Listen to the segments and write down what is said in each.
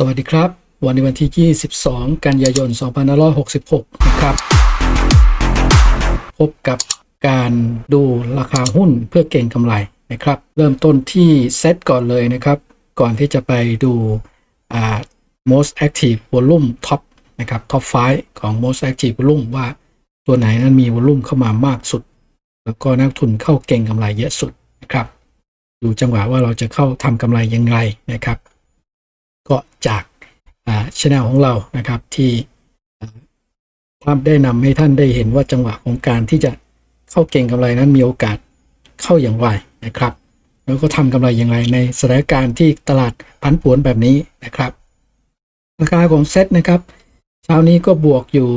สวัสดีครับ วันในวันที่ 22 กันยายน 2566 นะครับ พบกับการดูราคาหุ้นเพื่อเก่งกำไรนะครับ เริ่มต้นที่เซตก่อนเลยนะครับ ก่อนที่จะไปดูอ่า most active volume top นะครับ top 5 ของ most active volume ว่าตัวไหนนั้นมี volume เข้ามามากสุด แล้วก็นักทุนเข้าเก่งกำไรเยอะสุดนะครับ ดูจังหวะว่าเราจะเข้าทำกำไรยังไงนะครับ ก็จากช anel ของเรานะครับที่ทำได้นำให้ท่านได้เห็นว่าจังหวะของการที่จะเข้าเก่งกำไรนั้นมีโอกาสเข้าอย่างไรนะครับ แล้วก็ทำกำไรอย่างไรในสถานการณ์ที่ตลาดผันผวนแบบนี้นะครับราคาของเซ็ตนะครับเช้านี้ก็บวกอยู่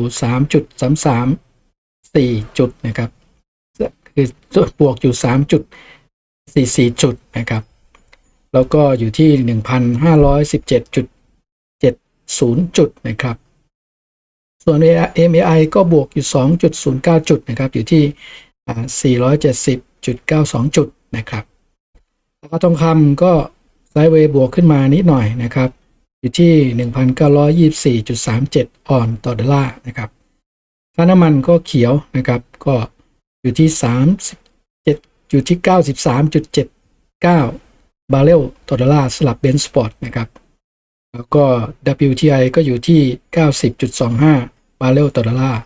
3.334 จุดนะครับ คือบวกอยู่ 3.44 จุดนะครับ แล้วก็อยู่ที่ 1,517.70 จุดนะครับ ส่วน MAI ก็บวกอยู่ 2.09 จุดนะครับ อยู่ที่ 470.92 จุดนะครับแล้วก็ทองคำก็ไซด์เวย์บวกขึ้นมานิดหน่อยนะครับ อยู่ที่ 1,924.37 ออนต่อดอลลาร์นะครับค่าน้ำมันก็เขียวนะครับก็อยู่ที่ 37 อยู่ที่ 93.79 บาร์เรลต่อดอลลาร์สลับเบนซ์สปอร์ตนะครับ แล้วก็ WTI ก็อยู่ที่ 90.25 บาร์เรลต่อดอลลาร์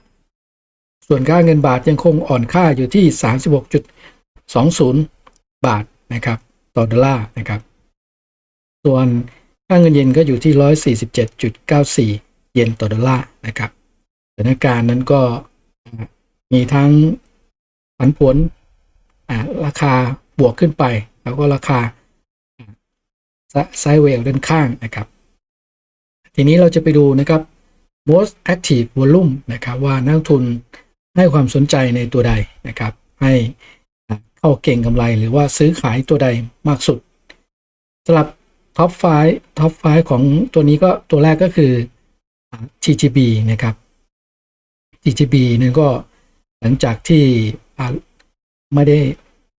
ส่วนค่าเงินบาทยังคงอ่อนค่าอยู่ที่ 36.20 บาทนะครับต่อดอลลาร์นะครับ ส่วนค่าเงินเยนก็อยู่ที่ 147.94 เยนต่อดอลลาร์นะครับ สถานการณ์นั้นก็มีทั้งผันผวนราคาบวกขึ้นไป แล้วก็ราคา ไซเวลด้านข้างนะครับ ทีนี้เราจะไปดูนะครับ most active volume นะครับว่านักทุนให้ความสนใจในตัวใดนะครับ ให้เข้าเก่งกำไรหรือว่าซื้อขายตัวใดมากสุดสำหรับท็อปไฟท็อปไฟของตัวนี้ก็ตัวแรกก็คือ TGB นะครับ TGB นี่ก็หลังจากที่ไม่ได้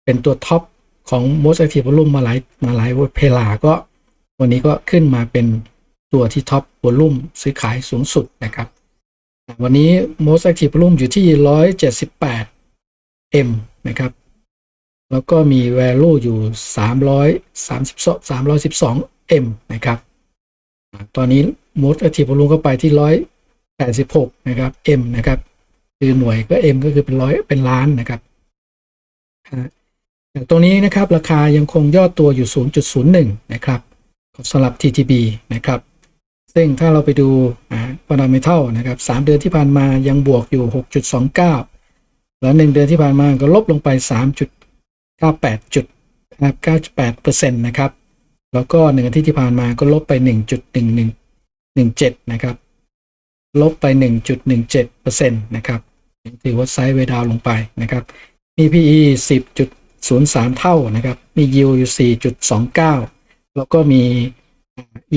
เป็นตัวท็อป ของ most active volume มาหลายมาหลายเพลาก็ วันนี้ก็ขึ้นมาเป็นตัวที่ท็อป volume ซื้อขายสูงสุดนะครับ วันนี้ most active volume อยู่ที่ 178 M นะครับ แล้วก็มี value อยู่ 332 312 M นะครับ ตอนนี้ most active volume ก็ไปที่ 186 นะครับ M นะครับ คือหน่วยก็ M ก็คือเป็นร้อยเป็นล้านนะครับ ตรงนี้นะครับราคายังคงย่อตัวอยู่ 0.01 นะครับสำหรับ TTB นะครับ ซึ่งถ้าเราไปดูอ่า fundamental นะครับ3เดือนที่ผ่านมายังบวกอยู่ 6.29 แล้ว 1 เดือนที่ผ่านมาก็ลบลงไป 3.98 จุดนะครับ98%นะครับ แล้วก็1อาทิตย์ที่ผ่านมาก็ลบไป 1.1117 นะครับ ลบไป 1.17%นะครับ ถือว่าไซด์เวดาวลงไปนะครับ มี PE 0.03 เท่านะครับ มี yield อยู่ 4.29 แล้วก็มี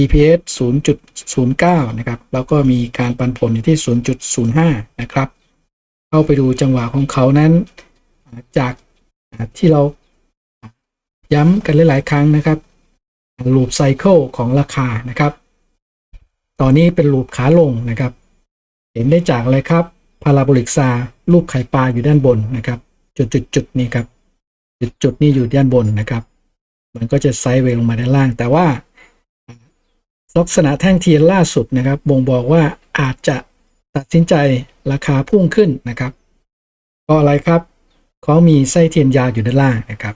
EPS 0.09 นะครับ แล้วก็มีการปันผลอยู่ที่ 0.05 นะครับ เข้าไปดูจังหวะของเขานั้น จากที่เราย้ำกันหลาย ๆ ครั้งนะครับลูปไซเคิลของราคานะครับ ตอนนี้เป็นลูปขาลงนะครับ เห็นได้จากอะไรครับพาราโบลิกซารูปไข่ปลาอยู่ด้านบนนะครับ จุดจุดจุดนี้ครับ จุดนี้อยู่ด้านบนนะครับ มันก็จะไซด์เวลงมาด้านล่าง แต่ว่า ลักษณะแท่งเทียนล่าสุดนะครับบ่งบอกว่าอาจจะตัดสินใจราคาพุ่งขึ้นนะครับเพราะอะไรครับเขามีไส้เทียนยาวอยู่ด้านล่างนะครับ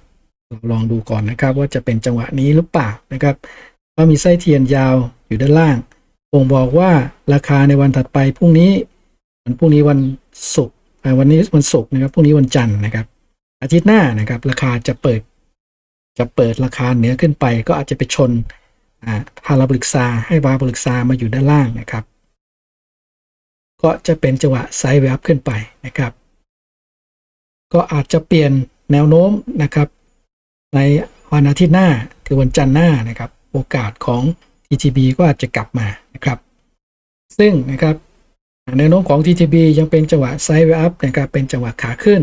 ลองดูก่อนนะครับ ว่าจะเป็นจังหวะนี้หรือเปล่านะครับถ้ามีไส้เทียนยาวอยู่ด้านล่างบ่งบอกว่าราคาในวันถัดไปพรุ่งนี้วันพรุ่งนี้วันศุกร์วันนี้วันศุกร์นะครับพรุ่งนี้วันจันทร์นะครับ อาทิตย์หน้านะครับ ราคาจะเปิด จะเปิดราคาเหนือขึ้นไป ก็อาจจะไปชนพาราบริกซาให้วาบริกซามาอยู่ด้านล่างนะครับ ก็จะเป็นจังหวะไซด์เวฟขึ้นไปนะครับ ก็อาจจะเปลี่ยนแนวโน้มนะครับ ในวันอาทิตย์หน้าคือวันจันทร์หน้านะครับ โอกาสของ TTB ก็อาจจะกลับมานะครับ ซึ่งนะครับแนวโน้มของ TTB ยังเป็นจังหวะไซด์เวฟนะครับเป็นจังหวะขาขึ้น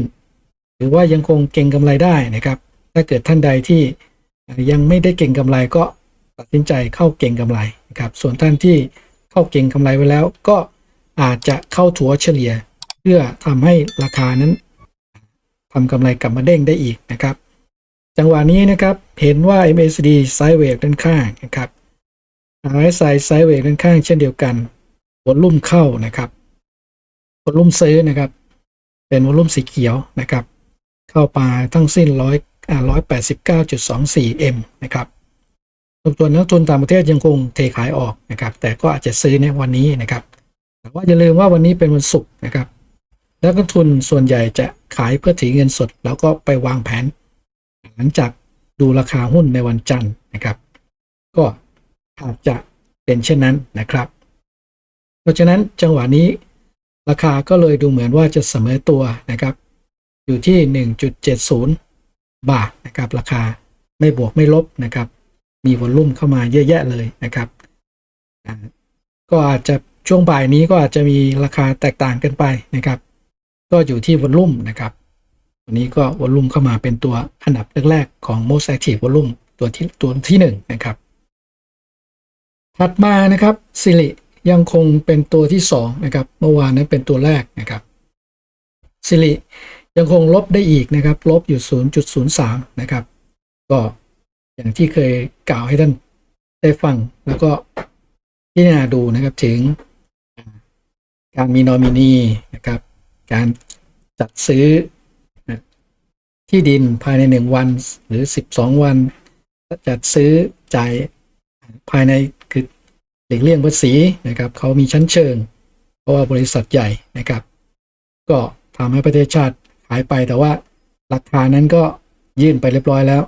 หรือว่ายังคงเก่งกำไรได้นะครับ ถ้าเกิดท่านใดที่ยังไม่ได้เก่งกำไรก็ตัดสินใจเข้าเก่งกำไรนะครับ ส่วนท่านที่เข้าเก่งกำไรไว้แล้ว ก็อาจจะเข้าถัวเฉลี่ย เพื่อทำให้ราคานั้นทำกำไรกลับมาเด้งได้อีกนะครับ จังหวะนี้นะครับเห็นว่า MACD ไซด์เวกด้านข้างนะครับ RSI ไซด์เวกด้านข้างเช่นเดียวกันวอลุ่มเข้านะครับวอลุ่มซื้อนะครับ เป็นวอลุ่มสีเขียวนะครับ เข้ามาทั้งสิ้นร้อยร้อยแปดสิบเก้าจุดสองสี่เอ็มนะครับส่วนนักทุนต่างประเทศยังคงเทขายออกนะครับ แต่ก็อาจจะซื้อในวันนี้นะครับ แต่ว่าอย่าลืมว่าวันนี้เป็นวันศุกร์นะครับนักทุนส่วนใหญ่จะขายเพื่อถือเงินสด แล้วก็ไปวางแผน หลังจากดูราคาหุ้นในวันจันทร์นะครับ ก็อาจจะเป็นเช่นนั้นนะครับ เพราะฉะนั้นจังหวะนี้ราคาก็เลยดูเหมือนว่าจะเสมอตัวนะครับ อยู่ที่ 1.70 บาทนะครับราคาไม่บวกไม่ลบนะครับ มีวอลลุ่มเข้ามาเยอะแยะเลยนะครับ ก็อาจจะช่วงบ่ายนี้ก็อาจจะมีราคาแตกต่างกันไปนะครับ ก็อยู่ที่วอลลุ่มนะครับวันนี้ก็วอลลุ่มเข้ามาเป็นตัวอันดับแรกๆของ most active volume ตัวที่ตัวที่หนึ่งนะครับ ถัดมานะครับสิริยังคงเป็นตัวที่สองนะครับ เมื่อวานนั้นเป็นตัวแรกนะครับสิริ ยังคงลบได้อีกนะครับ ลบอยู่ 0.03 นะครับ ก็อย่างที่เคยกล่าวให้ท่านได้ฟัง แล้วก็พิจารณาดูนะครับถึงการมีนอมินีนะครับ การจัดซื้อที่ดินภายใน 1 วันหรือ 12 วัน จัดซื้อจ่ายภายในคือหลีกเลี่ยงภาษีนะครับเขามีชั้นเชิง เพราะว่าบริษัทใหญ่นะครับ ก็ทำให้ประเทศชาติายไปแต่ว่าหลักฐานนั้นก็ยื่นไปเรียบร้อยแล้ว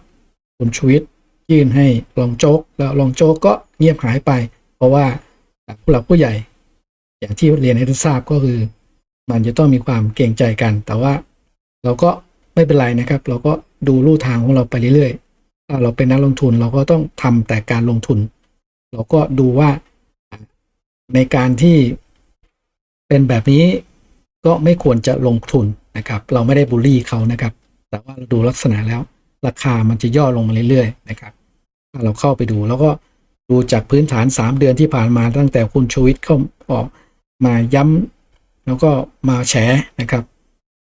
คุณชูวิทย์ยื่นให้รองโจ๊กแล้วรองโจ๊กก็เงียบหายไป เพราะว่าผู้หลักผู้ใหญ่ อย่างที่เรียนให้ท่านทราบก็คือ มันจะต้องมีความเกรงใจกัน แต่ว่าเราก็ไม่เป็นไรนะครับ เราก็ดูลู่ทางของเราไปเรื่อยๆถ้าเราเป็นนักลงทุนเราก็ต้องทำแต่การลงทุน เราก็ดูว่าในการที่เป็นแบบนี้ ก็ไม่ควรจะลงทุนนะครับ เราไม่ได้บูลลี่เขานะครับ แต่ว่าเราดูลักษณะแล้ว ราคามันจะย่อลงมาเรื่อยๆนะครับ ถ้าเราเข้าไปดูแล้วก็ดูจากพื้นฐาน 3 เดือนที่ผ่านมาตั้งแต่คุณชูวิทย์เข้าออกมาย้ำแล้วก็มาแฉนะครับ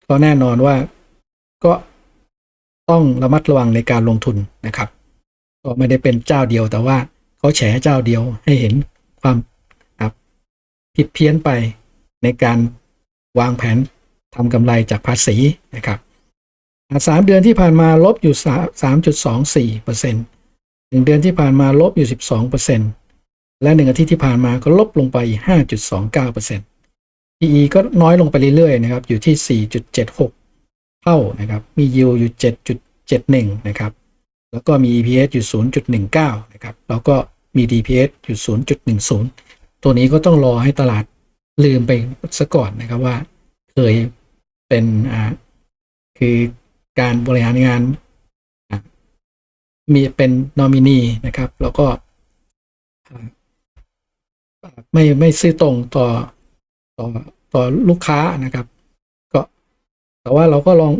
ก็แน่นอนว่าก็ต้องระมัดระวังในการลงทุนนะครับ ก็ไม่ได้เป็นเจ้าเดียวแต่ว่าเขาแฉเจ้าเดียวให้เห็นความผิดเพี้ยนไปในการ วางแผนทำกำไรจากภาษีนะครับสามเดือนที่ผ่านมาลบอยู่สามจุดสองสี่เปอร์เซ็นต์หนึ่งเดือนที่ผ่านมาลบอยู่สิบสองเปอร์เซ็นต์และหนึ่งอาทิตย์ที่ผ่านมาก็ลบลงไปห้าจุดสองเก้าเปอร์เซ็นต์ PE ก็น้อยลงไปเรื่อยๆนะครับ อยู่ที่4.76เจ็ดหกเท่านะครับ มี yield อยู่7.71นะครับ แล้วก็มี EPS อยู่0.19นะครับ แล้วก็มี DPS อยู่0.10ตัวนี้ก็ต้องรอให้ตลาด ลืมไปซะก่อนนะครับว่าเคยเป็นอ่าคือการบริหารงานมีเป็นนอมินีนะครับ แล้วก็ไม่ไม่ซื้อตรงต่อต่อต่อลูกค้านะครับ ก็แต่ว่าเราก็ลอง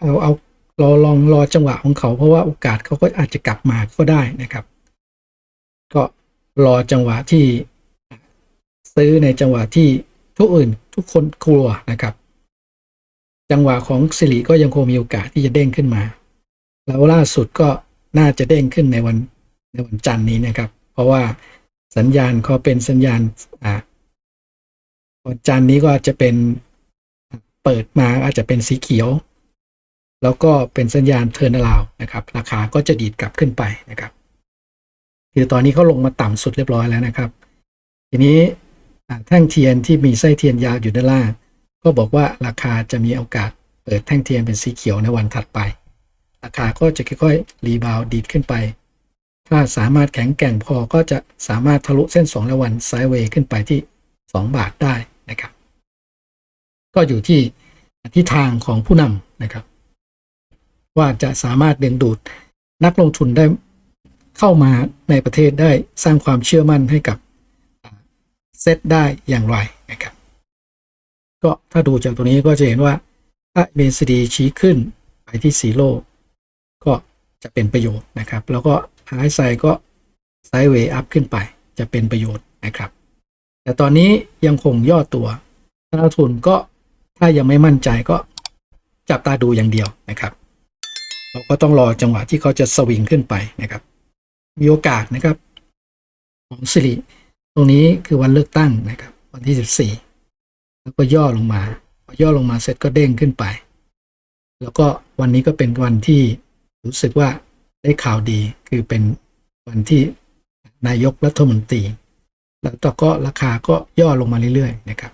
เอาเอาเราลองรอจังหวะของเขา เพราะว่าโอกาสเขาก็อาจจะกลับมาก็ได้นะครับ ก็รอจังหวะที่ ซื้อในจังหวะที่ทุกอื่นทุกคนกลัวนะครับ จังหวะของสิริก็ยังคงมีโอกาสที่จะเด้งขึ้นมา แล้วล่าสุดก็น่าจะเด้งขึ้นในวันในวันจันทร์นี้นะครับ เพราะว่าสัญญาณเขาเป็นสัญญาณอ่าวันจันทร์นี้ก็อาจจะเป็นเปิดมาอาจจะเป็นสีเขียว แล้วก็เป็นสัญญาณเทิร์นอราวนะครับ ราคาก็จะดีดกลับขึ้นไปนะครับ คือตอนนี้เขาลงมาต่ำสุดเรียบร้อยแล้วนะครับ ทีนี้ แท่งเทียนที่มีไส้เทียนยาวอยู่ด้านล่าง ก็บอกว่าราคาจะมีโอกาสเปิดแท่งเทียนเป็นสีเขียวในวันถัดไป ราคาก็จะค่อยๆ รีบาวดีดขึ้นไป ถ้าสามารถแข็งแกร่งพอก็จะสามารถทะลุเส้น2และวันไซด์เวย์ขึ้นไปที่ 2 บาทได้นะครับ ก็อยู่ที่ทิศทางของผู้นำนะครับ ว่าจะสามารถดึงดูดนักลงทุนได้เข้ามาในประเทศได้สร้างความเชื่อมั่นให้กับ เซตได้อย่างไรนะครับ ก็ถ้าดูจากตัวนี้ก็จะเห็นว่าถ้าเบนซีดีชี้ขึ้นไปที่สีโลก็จะเป็นประโยชน์นะครับ แล้วก็หายไซก็ไซด์เวย์อัพขึ้นไปจะเป็นประโยชน์นะครับ แต่ตอนนี้ยังคงย่อตัวนักลงทุนก็ถ้ายังไม่มั่นใจก็จับตาดูอย่างเดียวนะครับเราก็ต้องรอจังหวะที่เขาจะสวิงขึ้นไปนะครับ มีโอกาสนะครับ ของสิริ ตรงนี้คือวันเลือกตั้งนะครับ วันที่ 14 แล้วก็ย่อลงมาพอย่อลงมาเสร็จก็เด้งขึ้นไป แล้วก็วันนี้ก็เป็นวันที่รู้สึกว่าได้ข่าวดีคือเป็นวันที่นายกรัฐมนตรี แล้วต่อก็ราคาก็ย่อลงมาเรื่อยๆนะครับ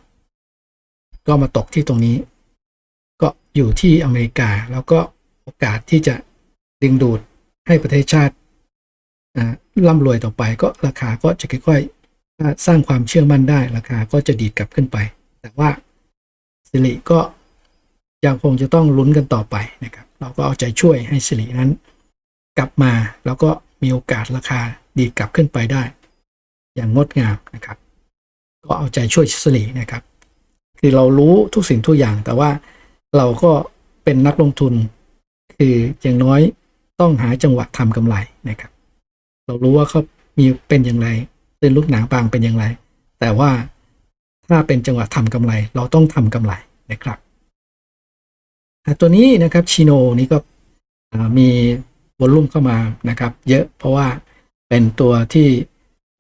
ก็มาตกที่ตรงนี้ ก็อยู่ที่อเมริกาแล้วก็โอกาสที่จะดึงดูดให้ประเทศชาติอ่าร่ำรวยต่อไปก็ราคาก็จะค่อยๆ ถ้าสร้างความเชื่อมั่นได้ราคาก็จะดีดกลับขึ้นไป แต่ว่าสิริก็ยังคงจะต้องลุ้นกันต่อไปนะครับ เราก็เอาใจช่วยให้สิรินั้น กลับมาแล้วก็มีโอกาสราคาดีดกลับขึ้นไปได้ อย่างงดงามนะครับ ก็เอาใจช่วยสิรินะครับ คือเรารู้ทุกสิ่งทุกอย่าง แต่ว่าเราก็เป็นนักลงทุน คืออย่างน้อยต้องหาจังหวะทำกำไรนะครับ เรารู้ว่าเขามีเป็นอย่างไร เส้นลูกหนังบางเป็นอย่างไร แต่ว่าถ้าเป็นจังหวะทำกำไร เราต้องทำกำไรนะครับตัวนี้นะครับชิโนนี่ก็มีวอลลุ่มเข้ามานะครับ เยอะเพราะว่าเป็นตัวที่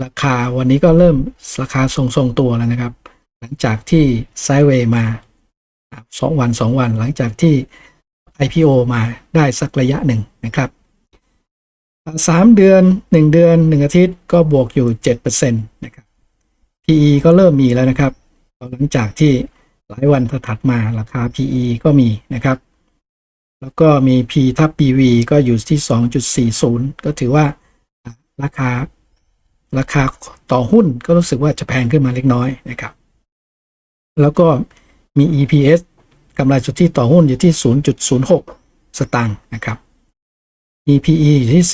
ราคาวันนี้ก็เริ่มราคาทรงๆตัวแล้วนะครับ หลังจากที่ไซเวย์มาสองวันสองวัน หลังจากที่ IPO มาได้สักระยะหนึ่งนะครับ สามเดือนหนึ่งเดือนหนึ่งอาทิตย์ก็บวกอยู่เจ็ดเปอร์เซ็นต์นะครับ PE ก็เริ่มมีแล้วนะครับ หลังจากที่หลายวันถัดมาราคา PE ก็มีนะครับ แล้วก็มี P ทับ PV ก็อยู่ที่ 2.40 ก็ถือว่าราคาราคาต่อหุ้นก็รู้สึกว่าจะแพงขึ้นมาเล็กน้อยนะครับ แล้วก็มี EPS กำไรสุทธิต่อหุ้นอยู่ที่ 0.06 สตางค์นะครับ EPE อยู่ที่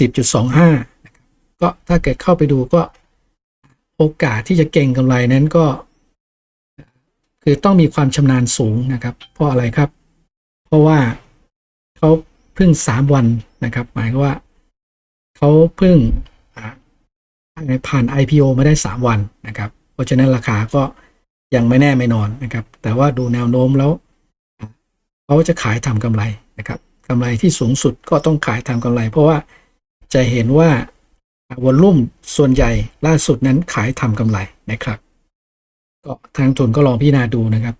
10.25นะครับก็ถ้าเกิดเข้าไปดูก็โอกาสที่จะเก่งกำไรนั้นก็ คือต้องมีความชำนาญสูงนะครับ เพราะอะไรครับ เพราะว่าเขาเพิ่ง 3 วันนะครับ หมายว่าเขาเพิ่งอ่าผ่าน IPO มาได้ 3 วันนะครับ เพราะฉะนั้นราคาก็ยังไม่แน่ไม่นอนนะครับ แต่ว่าดูแนวโน้มแล้วอะเขาจะขายทำกำไรนะครับ กำไรที่สูงสุดก็ต้องขายทำกำไร เพราะว่าจะเห็นว่าวอลลุ่มส่วนใหญ่ล่าสุดนั้นขายทำกำไรนะครับ ก็ทางทุนก็ลองพิจารณาดูนะครับ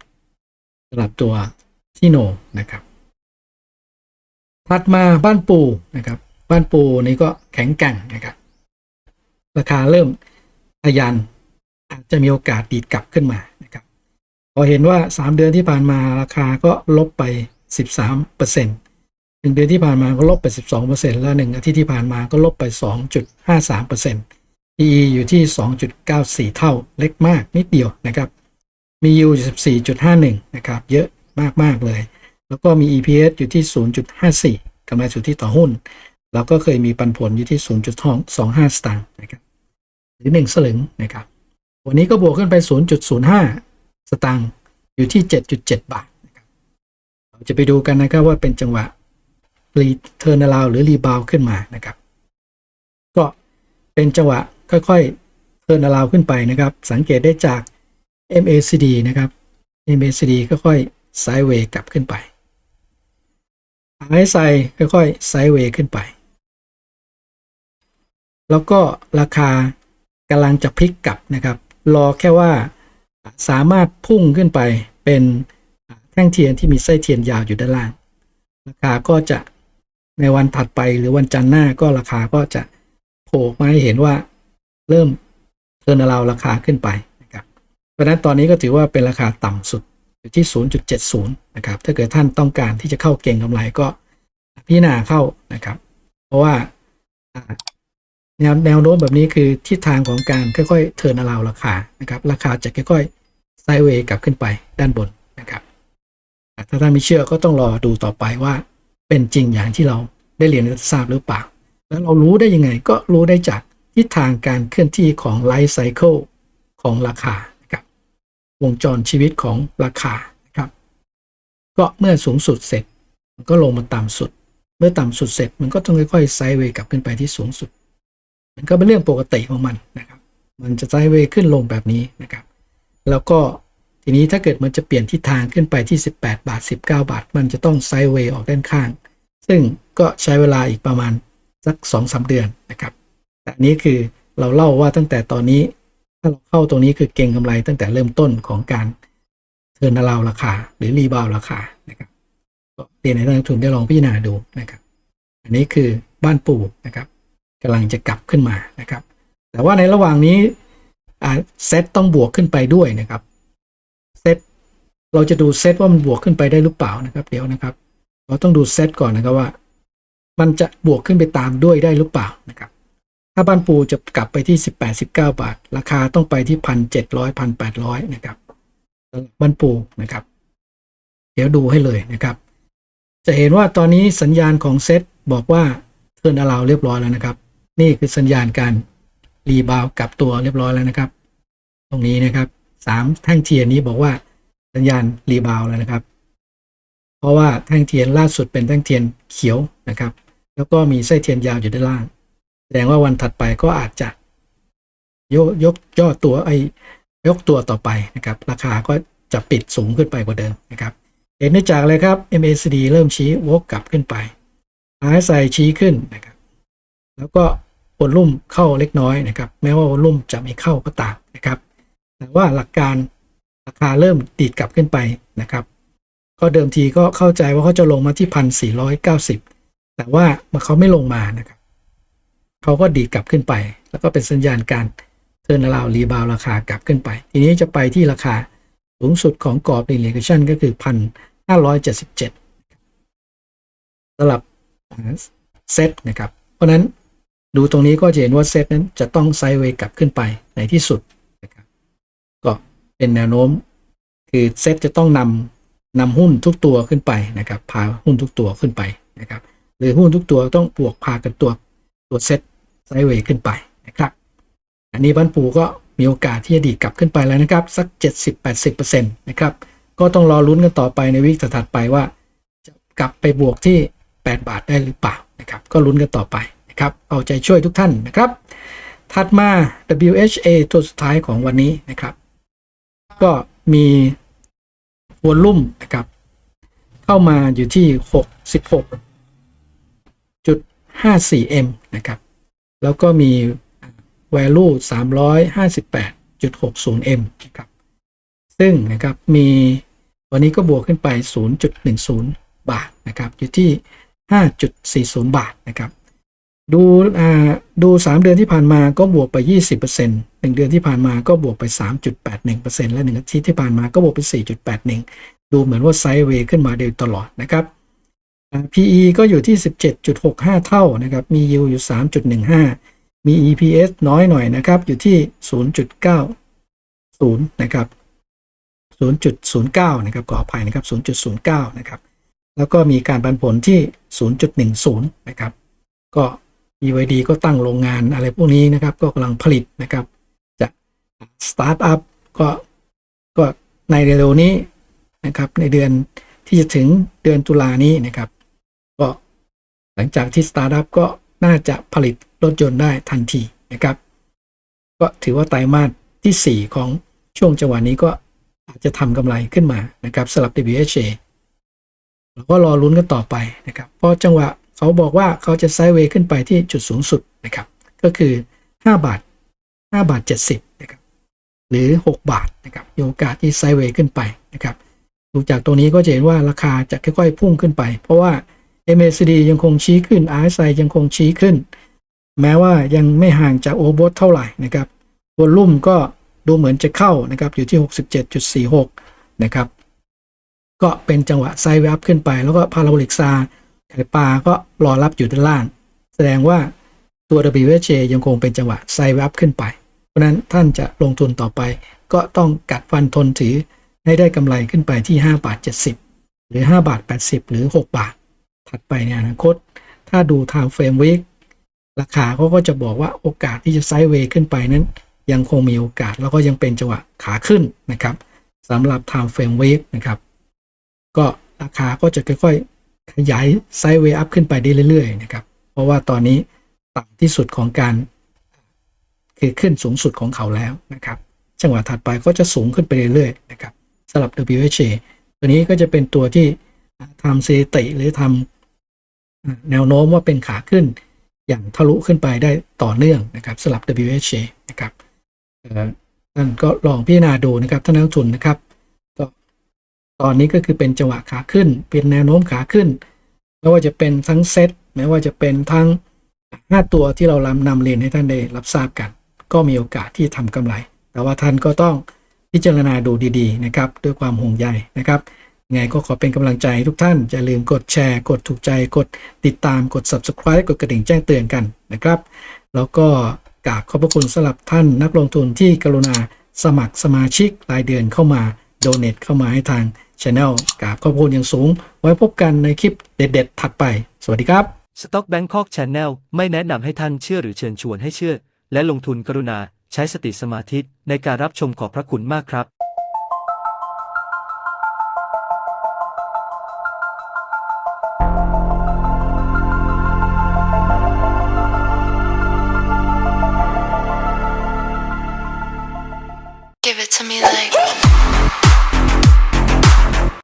สำหรับตัวที่โนนะครับ ถัดมาบ้านปูนะครับ บ้านปูนี่ก็แข็งแกร่งนะครับ ราคาเริ่มทะยานอาจจะมีโอกาสดีดกลับขึ้นมานะครับพอเห็นว่า 3 เดือนที่ผ่านมาราคาก็ลบไป 13เปอร์เซ็นต์ หนึ่งเดือนที่ผ่านมาก็ลบไป 12เปอร์เซ็นต์แล้วหนึ่งอาทิตย์ที่ผ่านมาก็ลบไป 2.53เปอร์เซ็นต์ PE อยู่ที่ 2.94 เท่าเล็กมากนิดเดียวนะครับ มี U อยู่ 14.51 นะครับ เยอะมากๆเลย แล้วก็มี EPS อยู่ที่ 0.54กำไรสุทธิต่อหุ้น แล้วก็เคยมีปันผลอยู่ที่ 0.25 สตางค์นะครับหรือ 1 สลึงนะครับ วันนี้ก็บวกขึ้นไป 0.05 สตางค์อยู่ที่ 7.7 บาทนะครับเราจะไปดูกันนะครับว่าเป็นจังหวะ รีเทอร์นาราวหรือรีบาวขึ้นมานะครับ ก็เป็นจังหวะค่อยๆเทอร์นาราวขึ้นไปนะครับ สังเกตได้จาก MACD นะครับ MACD ค่อยๆไซด์เวย์กลับขึ้นไป RSI ค่อยๆไซด์เวย์ขึ้นไป แล้วก็ราคากำลังจะพลิกกลับนะครับ รอแค่ว่าสามารถพุ่งขึ้นไปเป็นแท่งเทียนที่มีไส้เทียนยาวอยู่ด้านล่าง ราคาก็จะ ในวันถัดไปหรือวันจันทร์หน้าก็ราคาก็จะโผล่มาให้เห็นว่าเริ่มเทินาราวราคาขึ้นไปนะครับเพราะนั้นตอนนี้ก็ถือว่าเป็นราคาต่ำสุดอยู่ที่ 0.70 นะครับ ถ้าเกิดท่านต้องการที่จะเข้าเก่งกำไรก็พิจารณาเข้านะครับ เพราะว่าแนวแนวโน้มแบบนี้คือทิศทางของการค่อยๆเทินาราวราคานะครับ ราคาจะค่อยๆไซด์เวย์กลับขึ้นไปด้านบนนะครับ ถ้าท่านไม่เชื่อก็ต้องรอดูต่อไปว่า เป็นจริงอย่างที่เราได้เรียนได้ทราบหรือเปล่า แล้วเรารู้ได้ยังไงก็รู้ได้จากทิศทางการเคลื่อนที่ของไลฟ์ไซเคิลของราคานะครับวงจรชีวิตของราคานะครับ ก็เมื่อสูงสุดเสร็จมันก็ลงมาต่ำสุด เมื่อต่ำสุดเสร็จมันก็ต้องค่อยๆไซด์เวย์กลับขึ้นไปที่สูงสุด มันก็เป็นเรื่องปกติของมันนะครับ มันจะไซด์เวย์ขึ้นลงแบบนี้นะครับ แล้วก็ ทีนี้ถ้าเกิดมันจะเปลี่ยนทิศทางขึ้นไปที่ 18 บาท 19 บาท มันจะต้องไซด์เวย์ออกด้านข้าง ซึ่งก็ใช้เวลาอีกประมาณสัก 2-3 เดือนนะครับแต่นี้คือเราเล่าว่าตั้งแต่ตอนนี้ถ้าเราเข้าตรงนี้คือเก่งกำไรตั้งแต่เริ่มต้นของการเทินาราวราคา หรือรีบาวราคานะครับก็เรียนให้นักลงทุนได้ลองพิจารณาดูนะครับ อันนี้คือบ้านปู่นะครับกำลังจะกลับขึ้นมานะครับ แต่ว่าในระหว่างนี้เซตต้องบวกขึ้นไปด้วยนะครับ เราจะดูเซตว่ามันบวกขึ้นไปได้หรือเปล่านะครับเดี๋ยวนะครับ เราต้องดูเซตก่อนนะครับว่า มันจะบวกขึ้นไปตามด้วยได้หรือเปล่านะครับ ถ้าบ้านปูจะกลับไปที่ 18 19 บาท ราคาต้องไปที่1,700 1,800นแปดร้อยนะครับบ้านปูนะครับ เดี๋ยวดูให้เลยนะครับ จะเห็นว่าตอนนี้สัญญาณของเซตบอกว่าเทิร์นอลาวเรียบร้อยแล้วนะครับ นี่คือสัญญาณการรีบาวกลับตัวเรียบร้อยแล้วนะครับ ตรงนี้นะครับสามแท่งเทียนนี้บอกว่า สัญญาณรีบาวแล้วนะครับ เพราะว่าแท่งเทียนล่าสุดเป็นแท่งเทียนเขียวนะครับ แล้วก็มีไส้เทียนยาวอยู่ด้านล่าง แสดงว่าวันถัดไปก็อาจจะยกยกย่อตัวไอยกตัวต่อไปนะครับ ราคาก็จะปิดสูงขึ้นไปกว่าเดิมนะครับ เห็นได้จากเลยครับ MACD เริ่มชี้วกกลับขึ้นไป RSI ชี้ขึ้นนะครับ แล้วก็วอลลุ่มเข้าเล็กน้อยนะครับ แม้ว่าวอลลุ่มจะไม่เข้าก็ตามนะครับ แต่ว่าหลักการ ราคาเริ่มดีดกลับขึ้นไปนะครับ ก็เดิมทีก็เข้าใจว่าเขาจะลงมาที่พันสี่ร้อยเก้าสิบแต่ว่ามันเขาไม่ลงมานะครับเขาก็ดีดกลับขึ้นไป แล้วก็เป็นสัญญาณการเทิร์นราวรีบาวราคากลับขึ้นไป ทีนี้จะไปที่ราคาสูงสุดของกรอบ r e l a t i o n ก็คือพันห้าร้อยเจ็ดสิบเจ็ดสำหรับเซตนะครับ เพราะนั้นดูตรงนี้ก็จะเห็นว่าเซตนั้นจะต้องไซด์เวย์กลับขึ้นไปในที่สุดนะครับก็ เป็นแนวโน้ม คือเซตจะต้องนำนำหุ้นทุกตัวขึ้นไปนะครับ พาหุ้นทุกตัวขึ้นไปนะครับหรือหุ้นทุกตัวต้องบวกพากันตัวตัวเซตไซด์เวย์ขึ้นไปนะครับ อันนี้บ้านปูก็มีโอกาสที่จะดีกลับขึ้นไปแล้วนะครับ สัก 70-80%นะครับ ก็ต้องรอลุ้นกันต่อไปในวิกถัดไปว่า จะกลับไปบวกที่ 8 บาทได้หรือเปล่านะครับ ก็ลุ้นกันต่อไปนะครับ เอาใจช่วยทุกท่านนะครับ ถัดมา WHA ตัวสุดท้ายของวันนี้นะครับ ก็มีวอลลุ่มนะครับ เข้ามาอยู่ที่ 66.54M นะครับ แล้วก็มี value 358.60M นะครับ ซึ่งนะครับมีวันนี้ก็บวกขึ้นไป 0.10 บาทนะครับ อยู่ที่ 5.40 บาทนะครับ ดูอาดู 3 เดือนที่ผ่านมาก็บวกไป 20% 1 เดือนที่ผ่านมาก็บวกไป 3.81%และ1อาทิตย์ที่ผ่านมาก็บวกไป 4.81 ดูเหมือนว่าไซด์เวย์ขึ้นมาโดยตลอดนะครับ PE ก็อยู่ที่ 17.65 เท่านะครับมี yield อยู่ 3.15 มี EPS น้อยหน่อยนะครับอยู่ที่ 0.90 นะครับ0.09 นะครับขออภัยนะครับ 0.09 นะครับ แล้วก็มีการปันผลที่ 0.10 นะครับ ก็ BYD ก็ตั้งโรงงานอะไรพวกนี้นะครับ ก็กำลังผลิตนะครับ สตาร์ทอัพก็ก็ในเร็วๆนี้นะครับ ในเดือนที่จะถึงเดือนตุลานี้นะครับ ก็หลังจากที่สตาร์ทอัพก็น่าจะผลิตรถยนต์ได้ทันทีนะครับ ก็ถือว่าไตรมาสที่ 4 ของช่วงจังหวะนี้ก็อาจจะทำกำไรขึ้นมานะครับสำหรับ WHA เราก็รอลุ้นกันต่อไปนะครับ เพราะจังหวะเขาบอกว่าเขาจะไซด์เวย์ขึ้นไปที่จุดสูงสุดนะครับ ก็คือ 5 บาท 5 บาท 70นะครับ หรือ 6 บาทนะครับมีโอกาสที่ไซเวย์ขึ้นไปนะครับดูจากตัวนี้ก็จะเห็นว่าราคาจะค่อยๆ พุ่งขึ้นไป เพราะว่า MACD ยังคงชี้ขึ้น RSI ยังคงชี้ขึ้น แม้ว่ายังไม่ห่างจากโอเวอร์เท่าไหร่นะครับวอลลุ่มก็ดูเหมือนจะเข้านะครับอยู่ที่ 67.46 นะครับ ก็เป็นจังหวะไซด์เวย์อัพขึ้นไป แล้วก็พาราโบลิกซาไข่ปลาก็รอรับอยู่ด้านล่าง แสดงว่าตัว WHA ยังคงเป็นจังหวะไซด์เวย์อัพขึ้นไป ราะนั้นท่านจะลงทุนต่อไป ก็ต้องกัดฟันทนถือให้ได้กำไรขึ้นไปที่ 5 บาท 70 หรือ 5 บาท 80 หรือ 6 บาท ถัดไปในอนาคต ถ้าดูทางเฟรมวิกราคาเขาก็จะบอกว่าโอกาสที่จะไซด์เวย์ขึ้นไปนั้น ยังคงมีโอกาสแล้วก็ยังเป็นจังหวะขาขึ้นนะครับสำหรับ time frame wave นะครับ ก็ราคาก็จะค่อยๆ ขยายไซด์เวย์อัพขึ้นไปได้เรื่อยๆนะครับ เพราะว่าตอนนี้ต่ำที่สุดของการ คือขึ้นสูงสุดของเขาแล้วนะครับ จังหวะถัดไปก็จะสูงขึ้นไปเรื่อยๆนะครับสำหรับ WHA ตัวนี้ก็จะเป็นตัวที่ทำสถิติหรือทำแนวโน้มว่าเป็นขาขึ้นอย่างทะลุขึ้นไปได้ต่อเนื่องนะครับสำหรับ WHA นะครับท่านก็ลองพิจารณาดูนะครับท่านนักทุนนะครับก็ตอนนี้ก็คือเป็นจังหวะขาขึ้น เป็นแนวโน้มขาขึ้นไม่ว่าจะเป็นทั้งเซตไม่ว่าจะเป็นทั้ง 5 ตัวที่เราลำนำเรียนให้ท่านได้รับทราบกัน ก็มีโอกาสที่ทำกำไร แต่ว่าท่านก็ต้องพิจารณาดูดีๆนะครับด้วยความห่วงใยนะครับไงก็ขอเป็นกำลังใจทุกท่าน อย่าลืมกดแชร์ กดถูกใจกดติดตามกด subscribe กดกระดิ่งแจ้งเตือนกันนะครับ แล้วก็กราบขอบพระคุณสำหรับท่านนักลงทุนที่กรุณาสมัครสมาชิกรายเดือนเข้ามาโดเน a เข้ามาให้ทางช anel กราบขอบพระคุณอย่างสูง ไว้พบกันในคลิปเด็ด ๆ ถัดไป สวัสดีครับ Stock Bangkok Channel ไม่แนะนำให้ท่านเชื่อหรือเชิญชวนให้เชื่อ และลงทุนกรุณาใช้สติสมาธิในการรับชมขอบพระคุณมากครับ